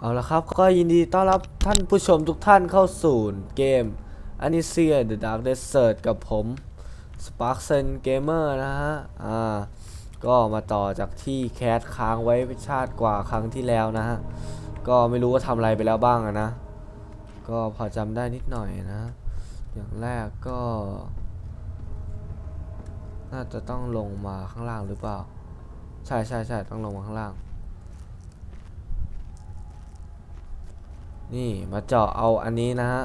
เอาละครับก็ยินดีต้อนรับท่านผู้ชมทุกท่านเข้าสู่เกม a n i s i a The Dark Desert กับผม Spark Sen Gamer นะฮะ อ่า ก็มาต่อจากที่แคสค้างไว้ชาติกว่าครั้งที่แล้วนะฮะ ก็ไม่รู้ว่าทำอะไรไปแล้วบ้างนะ ก็พอจำได้นิดหน่อยนะ อย่างแรกก็ น่าจะต้องลงมาข้างล่างหรือเปล่า ใช่ใช่ใช่ต้องลงมาข้างล่าง นี่มาเจาะเอาอันนี้นะฮะ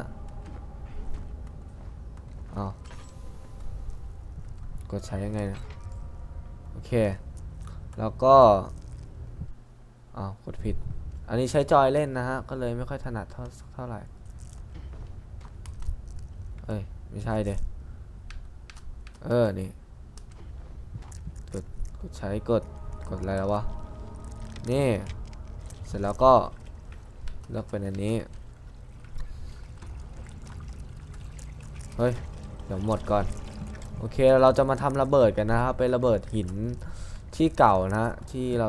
เอากดใช้ยังไงนะโอเค แล้วก็อ้าวกดผิด อันนี้ใช้จอยเล่นนะฮะ ก็เลยไม่ค่อยถนัดเท่าเท่าไหร่เอ้ย ไม่ใช่เด้เออ นี่ กดกดใช้กดกดอะไรแล้ววะ นี่ เสร็จแล้วก็ เลือกเป็นอันนี้ เฮ้ย เดี๋ยวหมดก่อน โอเคเราจะมาทำระเบิดกันนะครับ เป็นระเบิดหินที่เก่านะที่เรา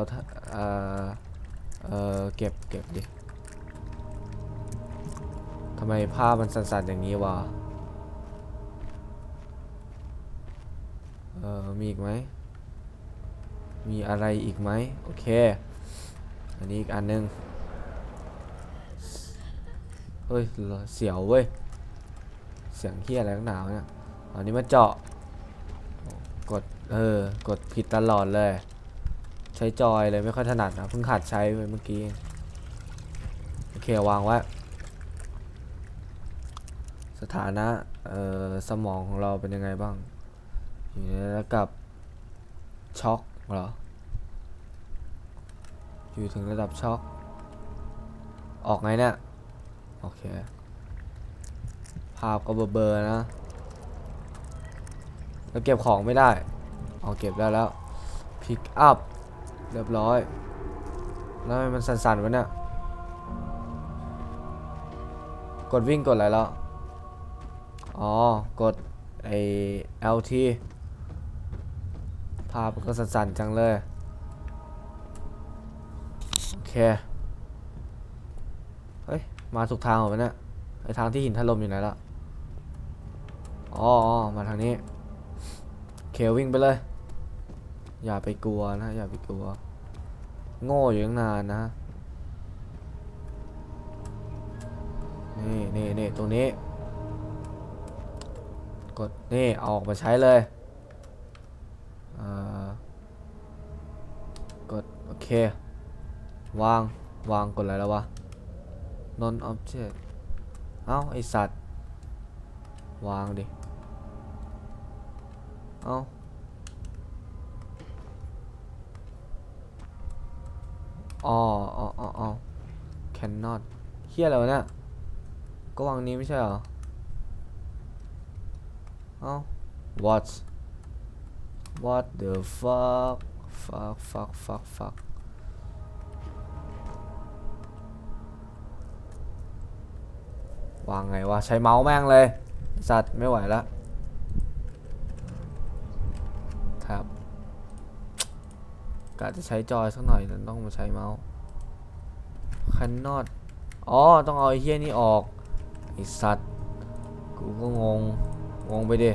เอ่อเอ่อเก็บเก็บดิทำไมภาพมันสั่นๆอย่างนี้วะเออมีอีกไหม มีอะไรอีกไหม โอเค อันนี้อีกอันนึง เฮ้ยเสียวเว้ย เสียงเฮียอะไรนักหนาวเนี่ยอันนี้มาเจาะ กด เออ กดผิดตลอดเลย ใช้จอยเลยไม่ค่อยถนัดนะเพิ่งหัดใช้ไปเมื่อกี้ โอเควางไว้ สถานะ เอ่อ สมองของเราเป็นยังไงบ้าง อยู่ในระดับช็อกเหรอ อยู่ถึงระดับช็อก ออกไงเนี่ย โอเค ภาพก็เบลอๆนะแล้วเก็บของไม่ได้ เอาเก็บได้แล้ว พิกอัพ เรียบร้อย แล้วทำไมมันสั่นๆวะเนี่ย กดวิ่งกดอะไรแล้ว อ๋อ กดไอ LT ภาพก็สั่นๆจังเลย โอเค มาถูกทางเหรอวะไอทางที่หินถล่มอยู่ไหนละอ๋ออ๋อมาทางนี้ เควิ่งไปเลย อย่าไปกลัวนะ อย่าไปกลัว โง่อยู่ตั้งนานนะ นี่นี่นี่ตรงนี้ กด นี่ออกมาใช้เลยอ่อกด โอเค วาง วางกดอะไรแล้ววะ non object เอ้าไอสัตว์ วางดิ เอ้าอ๋ออ๋ออ๋อ cannot เฮี้ยอะไรวะเนี่ย ก็วางนี้ไม่ใช่เหรอ เอ้า what what the fuck fuck fuck fuck fuck วางไงวะ ใช้เมาส์แม่งเลย สัตว์ไม่ไหวละครับกะจะใช้จอยสักหน่อยแต่ต้องมาใช้เมาส์คันนอดอ๋อ ต้องเอาไอ้เฮี้ยนี่ออกไอสัตว์ กูก็งง งงไปดิ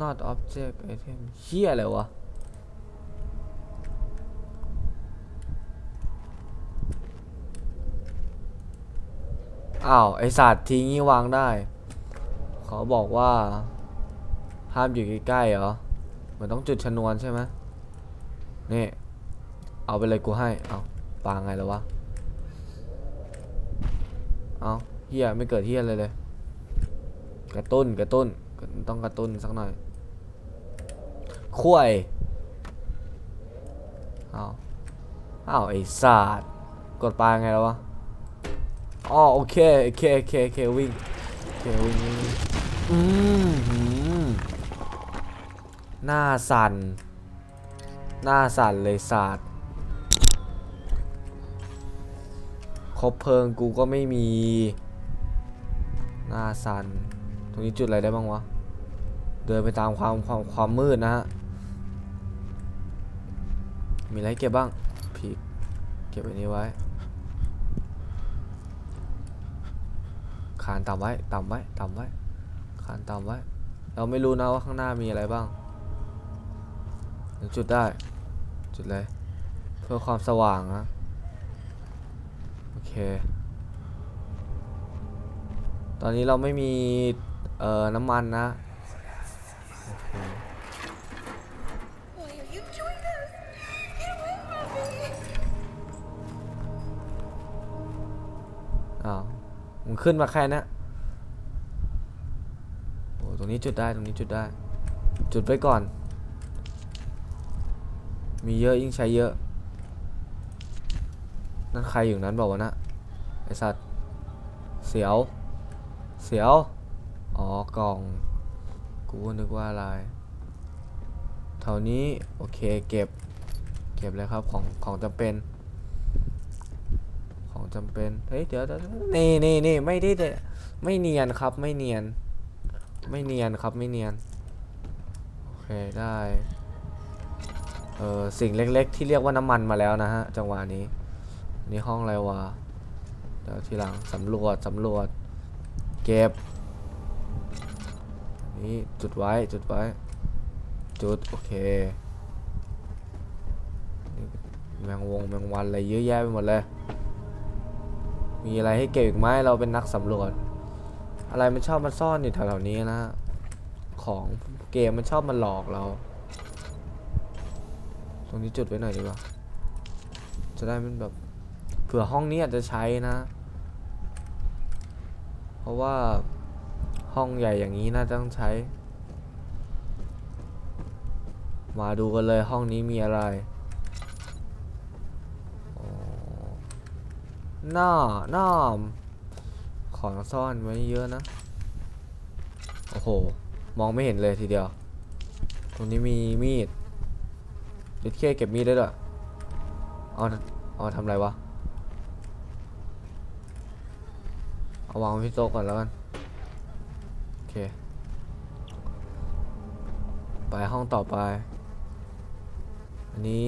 not object item เฮี้ยอะไรวะ อ้าว ไอสัตว์ทีงี้วางได้ เขาบอกว่า ห้ามอยู่ใกล้ๆเหรอ เหมือนต้องจุดชนวนใช่ไหมนี่ เอาไปเลยกูให้ เอาปางไงแล้ววะ เอาเฮียไม่เกิดเฮียเลยเลย กระตุ้นกระตุ้น ต้องกระตุ้นสักหน่อยคุ้ยเอาเอาไอสัตว์กดปลาไงแล้ววะ อ๋อโอเคโอเคโอเคโอเควิ่งโอเควิ่งอืมหืมหน้าสั่นหน้าสั่นเลยศาสตร์คบเพลิงกูก็ไม่มี หน้าสั่นตรงนี้จุดอะไรได้บ้างวะ เดินไปตามความความความมืดนะฮะ มีอะไรเก็บบ้างพีกก็บไว้นี้ไว้ คานต่ำไว้ต่ำไว้ต่ำไว้คานต่ำไว้ เราไม่รู้นะว่าข้างหน้ามีอะไรบ้างจุดได้ จุดเลยเพื่อความสว่างนะโอเค ตอนนี้เราไม่มีเอ่อน้ำมันนะอเค Why are you doing this? Get away from me! อ้าว มันขึ้นมาแค่นี้ยโอ้ตรงนี้จุดได้ตรงนี้จุดได้ จุดไว้ก่อน มีเยอะยิ่งใช้เยอะ นั่นใครอยู่นั้นบอกว่าวะนะไอสัตว์เสียว เสียว อ๋อกล่อง กูนึกว่าอะไรแถวนี้ โอเคเก็บ เก็บเลยครับของของจำเป็น จำเป็นเฮ้ยเดี๋ยวนี่นี่นี่ไม่ได้ไม่เนียนครับไม่เนียน ไม่เนียนครับไม่เนียนโอเคได้เออสิ่งเล็กๆ ที่เรียกว่าน้ำมันมาแล้วนะฮะจังหวะนี้นี่ห้องอะไรวะเดี๋ยวทีหลังสำรวจสำรวจ เก็บนี่จุดไว้จุดไว้ จุดโอเคแมงวงแมงวันอะไรเยอะแยะไปหมดเลย มีอะไรให้เก็บอีกไหมเราเป็นนักสำรวจ อะไรมันชอบมาซ่อนอยู่แถวๆนี้นะ ของเกมมันชอบมาหลอกเรา ตรงนี้จุดไว้หน่อยดีกว่า จะได้มันแบบเผื่อห้องนี้อาจจะใช้นะ เพราะว่าห้องใหญ่อย่างนี้น่าจะต้องใช้ มาดูกันเลยห้องนี้มีอะไรอ๋อ หน้าหน้าของซ่อนไว้เยอะนะ โอ้โห มองไม่เห็นเลยทีเดียว ตรงนี้มีมีดเด็ดเคเก็บมีดได้ด้วยเอาเอาทำอะไรวะ เอาวางไว้ที่โต๊ะก่อนแล้วกัน โอเค ไปห้องต่อไป อันนี้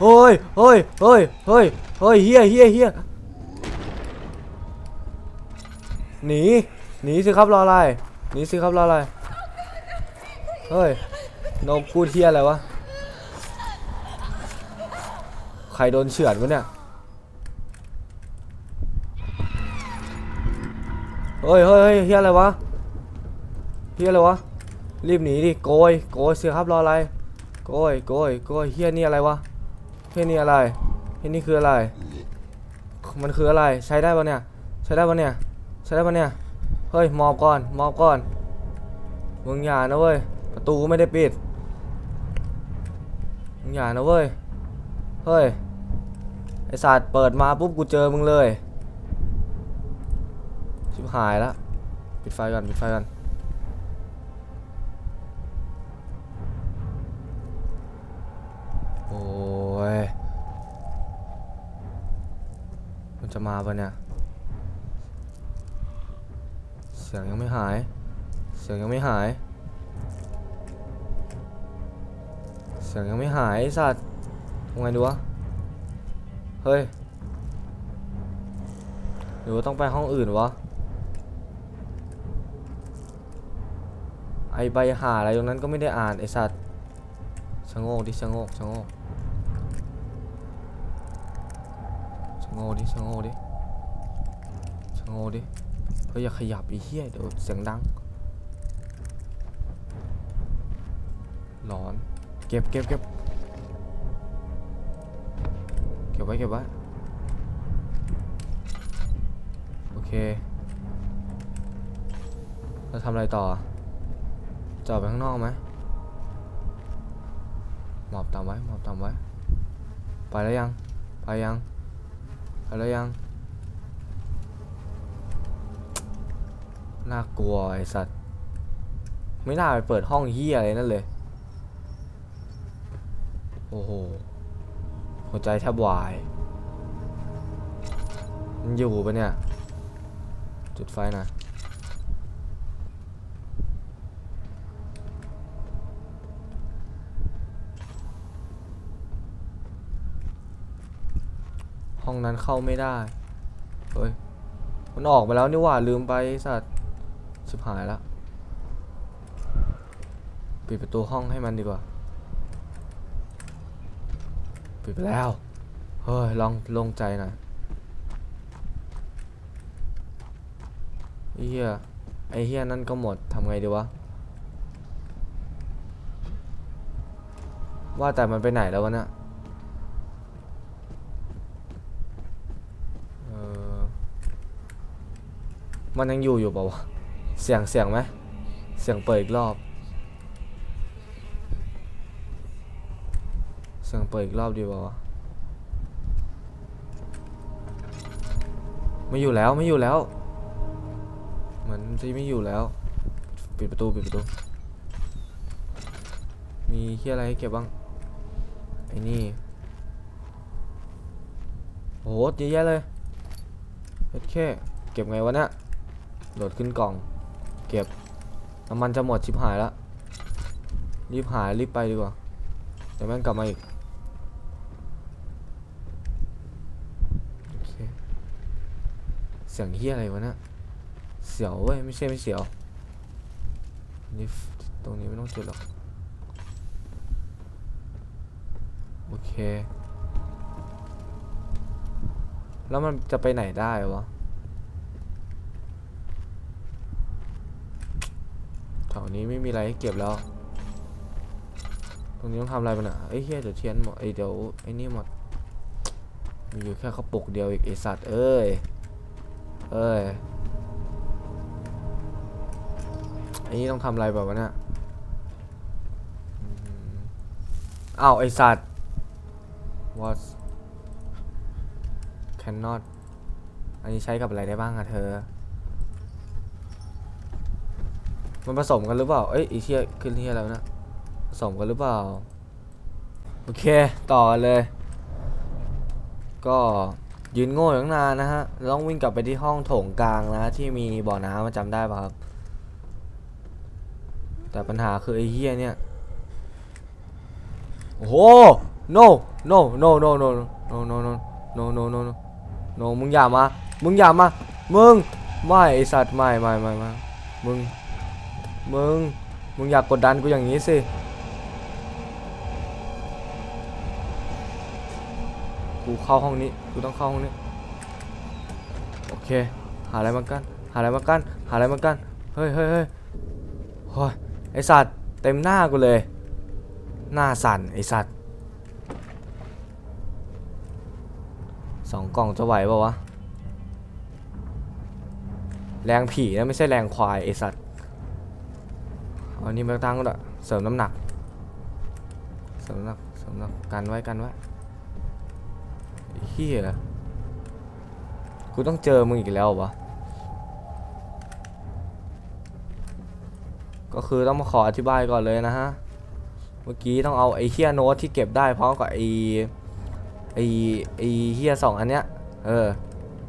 เฮ้ยเฮ้ยเฮ้ยเฮ้ยเฮ้ยเฮียเฮียเฮียหนีหนีสิครับรออะไรหนีสิครับรออะไรเฮ้ยนกพูดเฮียอะไรวะใครโดนเฉือนวะเนี่ยเฮ้ยเฮ้ยเฮ้ยเฮียอะไรวะเฮียอะไรวะรีบหนีดิโกยโกยสิครับรออะไร โกยโกยโกยเฮียนี่อะไรวะเฮียนี่อะไรเฮียนี่คืออะไร มันคืออะไรใช้ได้ปะเนี่ย ใช้ได้ปะเนี่ย ใช้ได้ปะเนี่ย เฮ้ยมอบก่อนมอบก่อนมึงอย่านะเว้ยประตูไม่ได้ปิดมึงอย่านะเว้ยเฮ้ยไอสัตว์เปิดมาปุ๊บกูเจอมึงเลยชิบหายล้วปิดไฟก่อนปิดไฟก่อน จะมาปะเนี่ย เสียงยังไม่หาย เสียงยังไม่หาย เสียงยังไม่หายสัตว์ทำไงดีวะ เฮ้ยหรือว่าต้องไปห้องอื่นวะ ไอใบหาอะไรตรงนั้นก็ไม่ได้อ่านไอสัตว์ชะโงกดิชะโงกชะโงกชะ โงกดิชะโงกดิชะโงกดิเฮ้ยอย่าขยับอีเหี้ยเดี๋ยวเสียงดังหลอน เก็บเก็บเก็บเก็บไว้เก็บไว้โอเคเราทำอะไรต่อจะออกไปข้างนอกไหมหมอบตามไว้หมอบตามไว้ ไปแล้วยัง ไปยัง ไปแล้วยังน่ากลัวไอสัตว์ไม่น่าไปเปิดห้องเฮียอะไรนั่นเลย โอ้โห หัวใจแทบวาย มันอยู่ปะเนี่ย จุดไฟหนะ ห้องนั้นเข้าไม่ได้เฮ้ยมันออกไปแล้วนี่หว่าลืมไปสัตว์ชิบหายแล้วปิดประตูห้องให้มันดีกว่าปิดไปแล้วเฮ้ยลองโลงใจหน่อยเหี้ยไอเหี้ยนั่นก็หมดทำไงดีวะว่าแต่มันไปไหนแล้ววะเนี่ย เออ มันยังอยู่อยู่เปล่าวะ เสียงเสียงไหม เสียงเปิดอีกรอบ เสียงเปิดอีกรอบดีเปล่าวะ ไม่อยู่แล้วไม่อยู่แล้วเหมือนจะไม่อยู่แล้ว ปิดประตูปิดประตู มีที่อะไรให้เก็บบ้าง ไอ้นี่โหเยอะแยะเลยโอเคเก็บไงวะเนี่ย โหลดขึ้นกล่อง เก็บน้ำมันจะหมดชิบหายแล้วรีบหายรีบไปดีกว่า เดี๋ยวแม่งกลับมาอีกเเสียงเฮียอะไรวะเนี่ยเสียวเว้ยไม่ใช่ไม่เสียวนี่ตรงนี้ไม่ต้องจุดหรอกโอเค แล้วมันจะไปไหนได้วะ แถวนี้ไม่มีอะไรให้เก็บแล้ว ตรงนี้ต้องทำอะไรมันอะเอ้ยเฮียเดี๋ยวเทียนหมดเอ้ยเดี๋ยวไอ้นี่หมด มีอยู่แค่กระปุกเดียวอีกไอสัตว์เอ้ย เอ้ยไอ้นี่ต้องทำอะไรแบบวะเนี่ยอ้าวไอสัตว์ what cannot อันนี้ใช้กับอะไรได้บ้างอะเธอ มันผสมกันหรือเปล่า เอ้ยอีเทียขึ้นเทียแล้วนะ ผสมกันหรือเปล่า โอเค ต่อเลย ก็ยืนโง่อยู่ตั้งนานนะฮะ ต้องวิ่งกลับไปที่ห้องโถงกลางนะ ที่มีบ่อน้ำมาจำได้ป่ะครับ แต่ปัญหาคือไอ้เฮียเนี่ย โอ้โห no no no no no no no no no no no no no มึงอย่ามา มึงอย่ามา มึง ไม่ไอสัตว์ไม่ไม่ไม่ไม่มึง มึง มึงอยากกดดันกูอย่างนี้สิ กูเข้าห้องนี้ กูต้องเข้าห้องนี้ โอเค หาอะไรมากัน หาอะไรมากัน หาอะไรมากัน เฮ้ยเฮ้ยเฮ้ยโอ้ยไอสัตว์เต็มหน้ากูเลย หน้าสั่นไอสัตว์สองกล่องจะไหวปะวะ แรงผีนะไม่ใช่แรงควายไอสัตว อันนี้มาตั้งก็ได้เสริมน้ำหนัก เสริมน้ำหนัก เสริมน้ำหนัก กันไว้กันไว้เฮียกูต้องเจอมึงอีกแล้ววะก็คือต้องมาขออธิบายก่อนเลยนะฮะ เมื่อกี้ต้องเอาไอ้เฮียโน้ตที่เก็บได้พร้อมกับไอ้ไอ้ไอ้เฮียสองอันเนี้ย เออ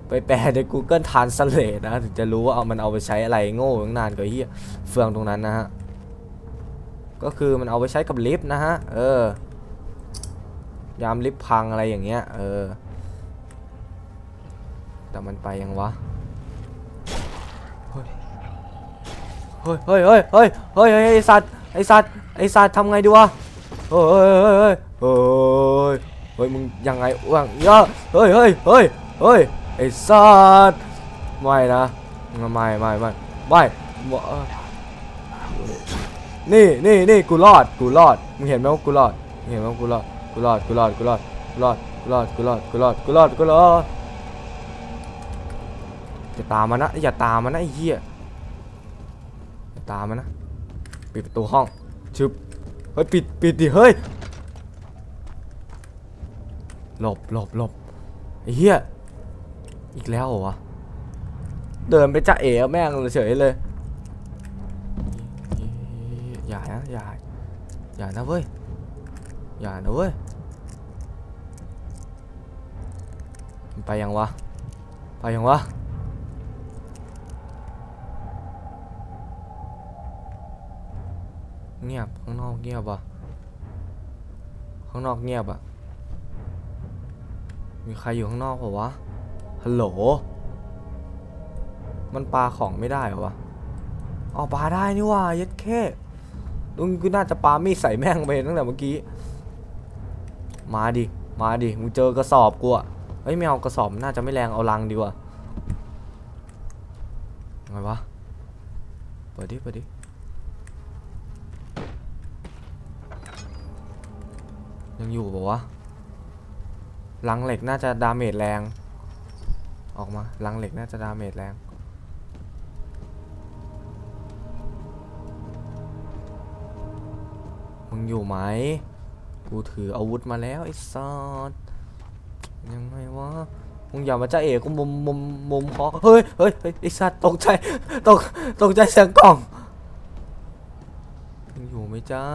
ไปแปลใน Google Translate นะ ถึงจะรู้ว่าเอามันเอาไปใช้อะไรโง่ตั้งนานกว่าเฮียเฟืองตรงนั้นนะฮะ ก็คือมันเอาไปใช้กับลิฟต์นะฮะ เออ ยามลิฟต์พังอะไรอย่างเงี้ย เออ แต่มันไปยังวะ เฮ้ย เฮ้ย เฮ้ย เฮ้ย เฮ้ย เฮ้ย ไอสัตว์ ไอสัตว์ ไอสัตว์ทำไงดีวะ เฮ้ย เฮ้ย เฮ้ย เฮ้ย เฮ้ยเฮ้ยมึงยังไงว่างเยอะเฮ้ย เฮ้ย เฮ้ย เฮ้ย ไอสัตว์ ไม่นะ ไม่ไม่ไม่ไม่ไม่ นี่นี่นี่กูรอดกูรอดมึงเห็นไหมว่ากูรอดมึงเห็นไหมว่ากูรอดกูรอดกูรอดกูรอดกูรอดกูรอดกูรอดกูรอดกูรอดกูรอดอย่าตามมานะอย่าตามมานะไอ้เหี้ยอย่าตามมานะปิดประตูห้องชึบเฮ้ยปิดปิดดิเฮ้ยหลบหลบหลบไอ้เหี้ยอีกแล้วเหรอวะเดินไปจะเอ๋แม่งเฉยเลย อย่านะอย่านะเว้ย อย่านะเว้ยไปยังวะ ไปยังวะ เงียบ ข้างนอกเงียบอะ ข้างนอกเงียบอะ มีใครอยู่ข้างนอกเปล่าวะ ฮัลโหล มันปลาของไม่ได้เหรอวะ อ๋อปลาได้นี่ว่า เย็ดแค่ ลุงกูน่าจะปลามีดใส่แม่งไปตั้งแต่เมื่อกี้ มาดิ มาดิ มึงเจอกระสอบกูอะเฮ้ยไม่เอากระสอบน่าจะไม่แรงเอาลังดีกว่าไงวะ เปิดดิ เปิดดิ ยังอยู่ปะวะ ลังเหล็กน่าจะดาเมจแรง ออกมา ลังเหล็กน่าจะดาเมจแรง มึงอยู่ไหม กูถืออาวุธมาแล้วไอ้สัสยังไงวะ มึงอย่ามาจ้าเอกกูมุมมุมมุมคอเฮ้ยเฮ้ยเฮ้ยไอ้สัสตกใจตกตกใจเสียงกล่อง มึงอยู่ไหมจ้า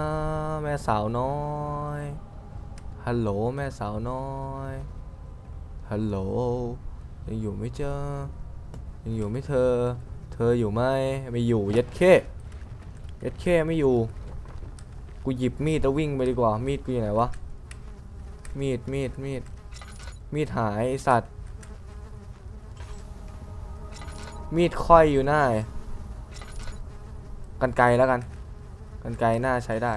แม่สาวน้อย ฮัลโหลแม่สาวน้อย ฮัลโหลยังอยู่ไหมเจ้ายังอยู่ไหมเธอ เธออยู่ไหมไม่อยู่ย็ดเคเย็ดเคไม่อยู่ กูหยิบมีดแล้ววิ่งไปดีกว่า มีดกูอยู่ไหนวะ มีด มีด มีด มีดหายสัตว์ มีดค่อยอยู่หน้า กันไกลแล้วกัน กันไกลหน้าใช้ได้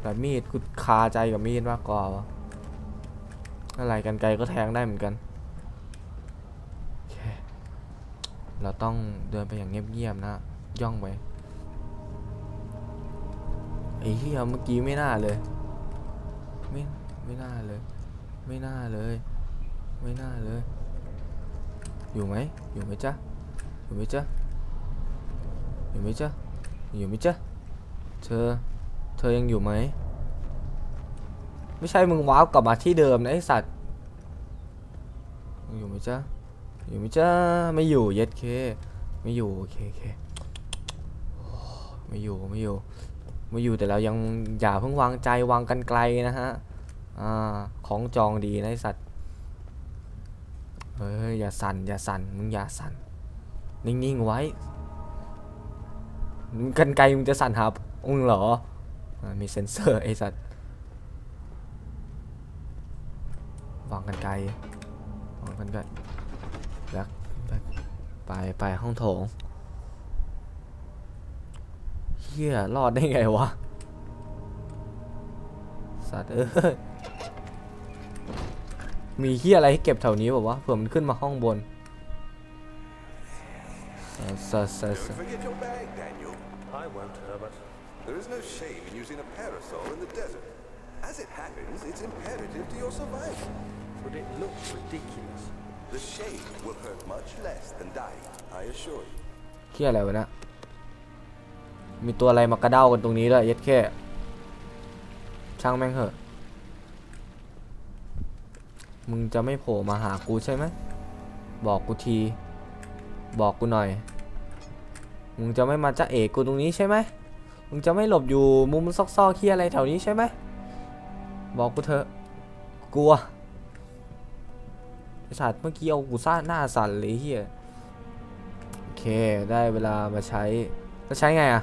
แต่มีดกูคาใจกับมีดมากกว่าวะอะไรกันไกลก็แทงได้เหมือนกัน เราต้องเดินไปอย่างเงียบๆนะ ย่องไป อ้เหี้ยเมื่อกี้ไม่น่าเลย ไม่ไม่น่าเลย ไม่น่าเลย ไม่น่าเลย อยู่ไหมอยู่ไหมจ๊ะอยู่ไหมจ๊ะอยู่ไหมจ๊ะอยู่ไหมจ๊ะเธอ เธอยังอยู่ไหมไม่ใช่มึงว้าวกลับมาที่เดิมนะไอสัตว์อยู่ไหมจ๊ะอยู่ไหมจ๊ะไม่อยู่เย็ดเค ไม่อยู่โอเคโอเคไม่อยู่ไม่อยู่ ม่อยู่แต่เรายังอย่าเพิ่งวางใจวางกันไกลนะฮะอ่าของจองดีนะไอสัตว์เฮ้ยอย่าสั่นอย่าสั่นมึงอย่าสั่นนิ่งๆไว้มึงกันไกลมึงจะสั่นหามึงเหรออมีเซ็นเซอร์ไอสัตว์วางกันไกลวางกันไกลแล้วไปไปห้องโถง ฮียรอดได้ไงวะ สัตว์เอ้ย มีเฮียอะไรให้เก็บแถวนี้บอกว่าวะเผื่อมันขึ้นมาห้องบนสัตว์สัตว์สัตว์ Don't forget your bag, Daniel. I won't, Herbert. There is no shame in using a parasol in the desert. As it happens, it's imperative to your survival. But it looks ridiculous. The shade will hurt much less than dying, I assure you. เฮียอะไรวะเนะ มีตัวอะไรมากระเด้ากันตรงนี้ด้วยเย็ดแค่ช่างแม่งเหอะ มึงจะไม่โผล่มาหากูใช่ไหม บอกกูที บอกกูหน่อย มึงจะไม่มาจะเอกกูตรงนี้ใช่ไหม มึงจะไม่หลบอยู่มุมซอกๆเฮียอะไรแถวนี้ใช่ไหม บอกกูเถอะ กลัวไอสัตว์เมื่อกี้เอากูซ่าหน้าสั่นเลยเฮียโอเค ได้เวลามาใช้แล้วใช้ไงอะ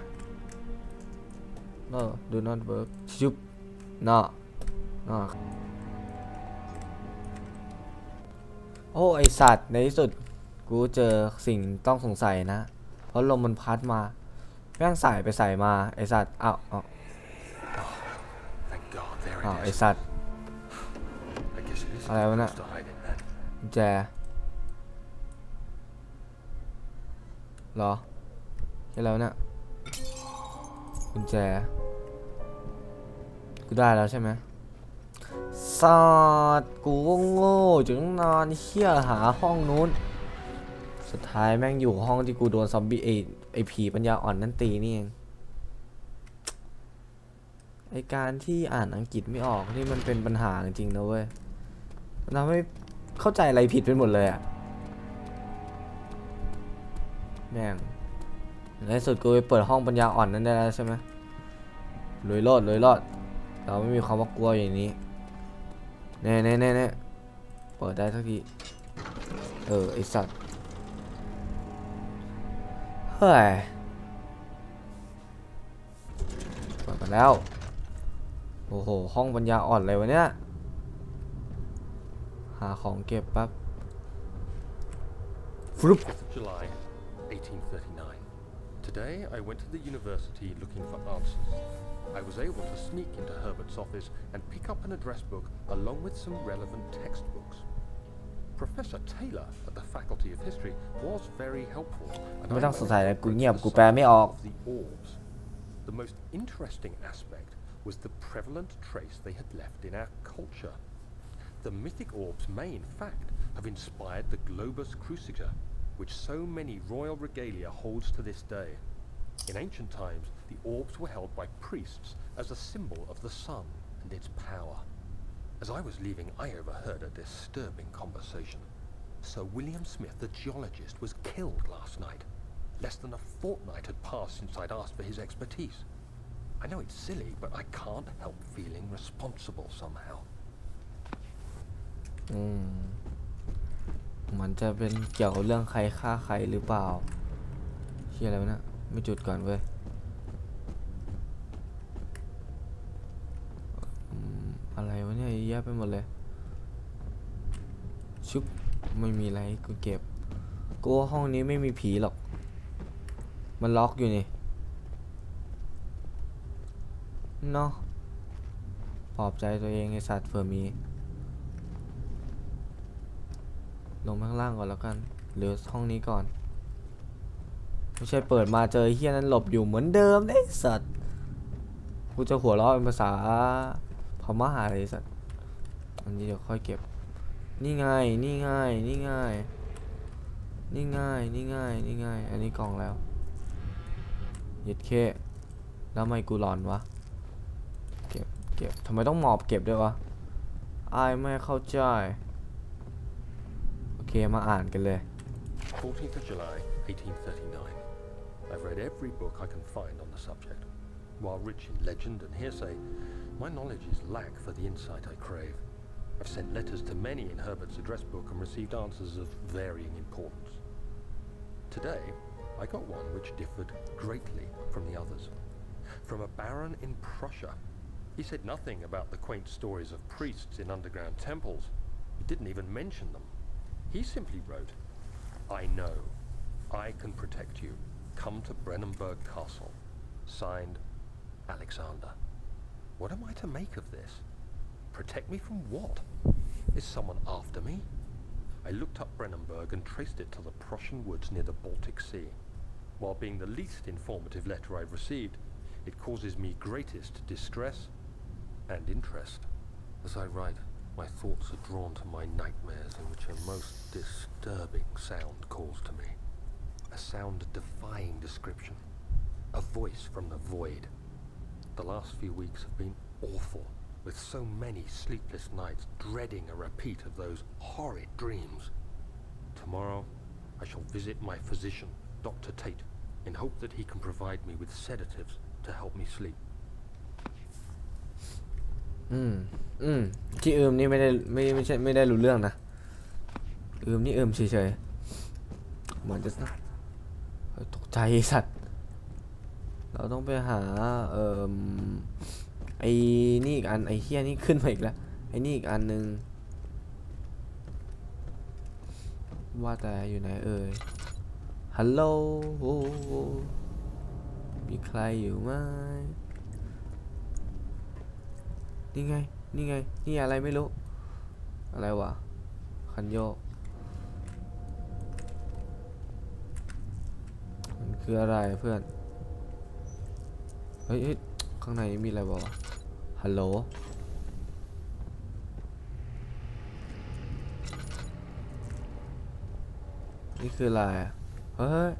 no do not work ชุบ no no โอ้ไอสัตว์ในที่สุด กูเจอสิ่งต้องสงสัยนะ เพราะลมมันพัดมาแม่งใส่ไปใส่มา ไอสัตว์อ้าวอ้าว Thank God, there อ้าว it ไอ is. สัตว์ I guess it isn't Hello, supposed Anna. to hide in there. กุญแจเหรอใช่แล้วเนี่ยกุญแจ กูได้แล้วใช่ไหมสอดกูก็โง่จึงนอนเชี่ยหาห้องนู้น สุดท้ายแม่งอยู่ห้องที่กูโดนซอมบี้ไอไอผีปัญญาอ่อนนั่นตีนี่เองไอการที่อ่านอังกฤษไม่ออกนี่มันเป็นปัญหาจริงๆนะเว้ยมันทำให้เข้าใจอะไรผิดไปหมดเลยอะแม่งในสุดกูไปเปิดห้องปัญญาอ่อนนั่นได้แล้วใช่ไหมลุยรอดลุยรอด เราไม่มีความว่ากลัวอย่างนี้ แน่แน่แน่แน่เปิดได้สักที เออ ไอสัตว์ เฮ้ย เปิดมาแล้ว โอ้โห ห้องปัญญาอ่อนเลยวะเนี่ย หาของเก็บแป๊บฟลุป July, 1839. Today I went to the university looking for answers. I was able to sneak into Herbert's office and pick up an address book along with some relevant textbooks. Professor Taylor at the Faculty of History was very helpful. The most interesting aspect was the prevalent trace they had left in our culture. The mythic orbs may, in fact, have inspired the globus cruciger, which so many royal regalia holds to this day. In ancient times, the orbs were held by priests as a symbol of the sun and its power. As I was leaving, I overheard a disturbing conversation. Sir William Smith, the geologist, was killed last night. Less than a fortnight had passed since I'd asked for his expertise. I know it's silly, but I can't help feeling responsible somehow. อืมมันจะเป็นเกี่ยวกับเรื่องใครฆ่าใครหรือเปล่าเชี่ยอะไรวะเนะไม่จุดก่อนเว้ย ไปหมดเลย ชุบ ไม่มีอะไรกูเก็บกูว่าห้องนี้ไม่มีผีหรอก มันล็อกอยู่นี่เนาะปลอบใจตัวเองไอสัตว์เผื่อมี ลงข้างล่างก่อนแล้วกันหรือห้องนี้ก่อน ไม่ใช่เปิดมาเจอเฮียนั้นหลบอยู่เหมือนเดิมได้สัตว์กูจะหัวเราะเป็นภาษาพม่าอะไรสัตว์ อันนี้เดี๋ยวค่อยเก็บ นี่ไง นี่ไง นี่ไง นี่ไง นี่ไง นี่ไง อันนี้กล่องแล้วเย็ดเคแล้วทำไมกูหลอนวะ เก็บ เก็บทำไมต้องหมอบเก็บด้วยวะอายไม่เข้าใจ โอเค มาอ่านกันเลย 14th of July, 1839. I've read every book I can find on the subject. While rich in legend and hearsay, my knowledge is lack for the insight I crave. I've sent letters to many in Herbert's address book and received answers of varying importance. Today, I got one which differed greatly from the others. From a baron in Prussia. He said nothing about the quaint stories of priests in underground temples. He didn't even mention them. He simply wrote, I know. I can protect you. Come to Brennenburg Castle. Signed, Alexander. What am I to make of this? Protect me from what? Is someone after me? I looked up Brennenburg and traced it to the Prussian woods near the Baltic Sea. While being the least informative letter I've received, it causes me greatest distress and interest. As I write, my thoughts are drawn to my nightmares in which a most disturbing sound calls to me. A sound defying description. A voice from the void. The last few weeks have been awful, with so many sleepless nights dreading a repeat of those horrid dreams. Tomorrow, I shall visit my physician, Dr. Tate, in hope that he can provide me with sedatives to help me sleep. อืม อืม ที่อืมนี่ไม่ได้ไม่ไม่ใช่ไม่ได้รู้เรื่องนะ อืมนี่อืมเฉยๆ เหมือนจะเฮ้ยตกใจไอ้สัตว์ เราต้องไปหา เอ่อ ไอ้นี่อีกอันไอ้เฮียนี่ขึ้นมาอีกแล้วไอ้นี่อีกอันหนึ่งว่าแต่อยู่ไหนเอ่ยฮัลโหลมีใครอยู่ไหมนี่ไง นี่ไง นี่อะไรไม่รู้ อะไรวะ คันโยก มันคืออะไรเพื่อน เฮ้ย ข้างในมีอะไรบอกวะฮัลโหลนี่คืออะไรเฮ้ย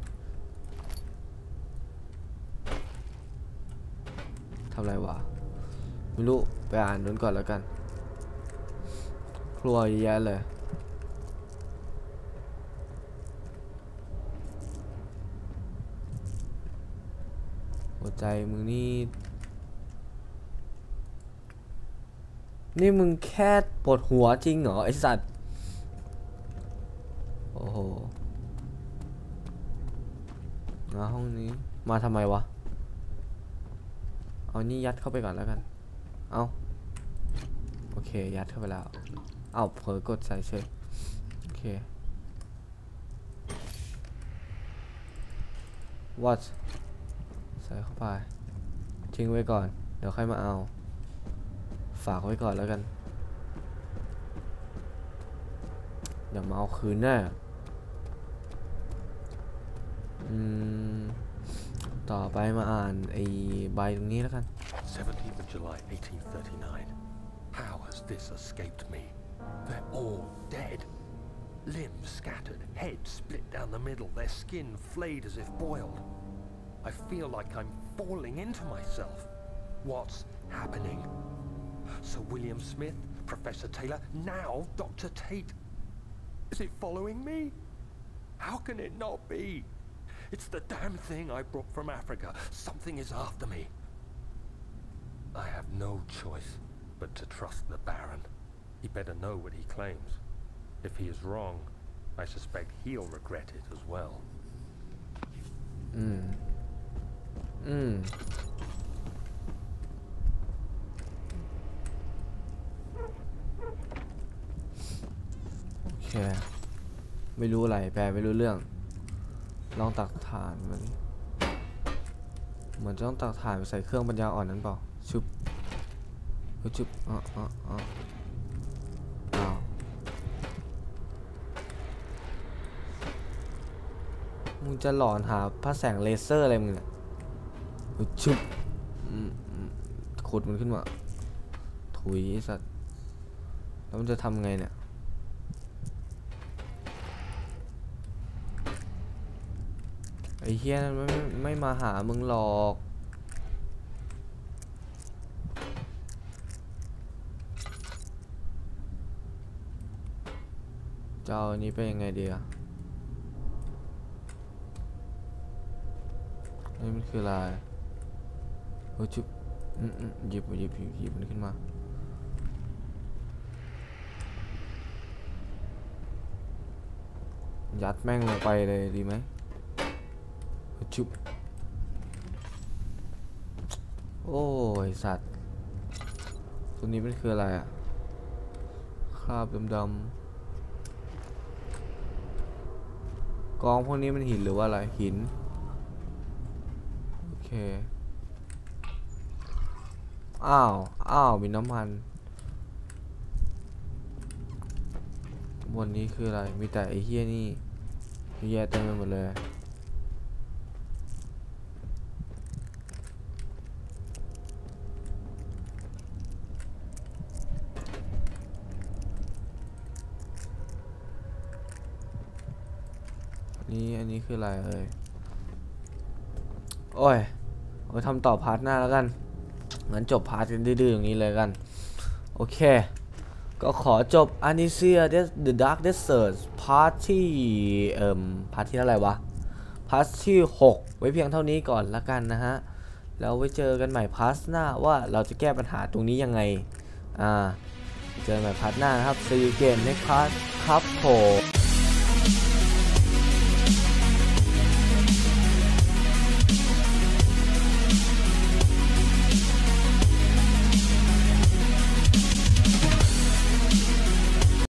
ทำไรวะ ไม่รู้ ไปอ่านนู้นก่อนแล้วกัน ครัวเยอะแยะเลยหัวใจมึงนี่ นี่มึงแค่ปวดหัวจริงเหรอไอสัตว์ โอ้โหมาห้องนี้ มาทำไมวะ เอานี่ยัดเข้าไปก่อนแล้วกัน เอาโอเค ยัดเข้าไปแล้ว เอาเผลอกดใส่เฉยโอเค what ใส่เข้าไป ทิ้งไว้ก่อน เดี๋ยวค่อยมาเอา ฝากไว้ก่อนแล้วกัน เดี๋ยวมาเอาคืนแน่ต่อไปมาอ่านไอ้ใบตรงนี้แล้วกัน 17th of July, 1839. How has this escaped me? They're all dead. Limbs scattered, head split down the middle, their skin flayed as if boiled. I feel like I'm falling into myself. What's happening? Sir William Smith, Professor Taylor, now Dr. Tate. Is it following me? How can it not be? It's the damn thing I brought from Africa. Something is after me. I have no choice but to trust the Baron. He better know what he claims. If he is wrong, I suspect he'll regret it as well. อืม คไม่รู้อะไรแปลไม่รู้เรื่อง ลองตักฐานมาดิเหมือนจะต้องตักฐานไปใส่เครื่องปัญญาอ่อนนั้นเปล่าชุบชุบอ๋ออ๋ออ๋ออ้ามึงจะหลอนหาพระแสงเลเซอร์อะไรมึงเนี่ยเฮ้ยชุบขุดมันขึ้นมาถุยสัตว์แล้วมันจะทำไงเนี่ย ไอ้เฮียนั่นไม่ไม่มาหามึงหรอกเจ้าอันนี้เป็นยังไงดีอะนี่มันคืออะไรเฮ้ยจุบอืมหยิบหยิบหยิบหยิบมันขึ้นมา ยัดแม่งลงไปเลยดีไหม ชุบ โอ้ย สัตว์ ตัวนี้มันคืออะไรอะคราบดำๆกองพวกนี้มันหินหรือว่าอะไร หิน โอเค อ้าว อ้าว มีน้ำมันบนนี้คืออะไร มีแต่ไอ้เฮี้ยนี่เฮี้ยเต็มไปหมดเลย นี่อันนี้คืออะไรเอ่ยโอ้ยเอาไปทำต่อพาร์ทหน้าแล้วกันเหมือนจบพาร์ทกันดื้อๆอย่างนี้เลยกัน โอเค ก็ขอจบ a n i s i a The Dark Desert พาร์ทที่เอ่มพาร์ทที่เท่าไหร่วะพาร์ทที่ 6 ไว้เพียงเท่านี้ก่อนละกันนะฮะ แล้วไว้เจอกันใหม่พาร์ทหน้าว่าเราจะแก้ปัญหาตรงนี้ยังไง อ่า เจอกันใหม่พาร์ทหน้านะครับ See you again next part ครับผม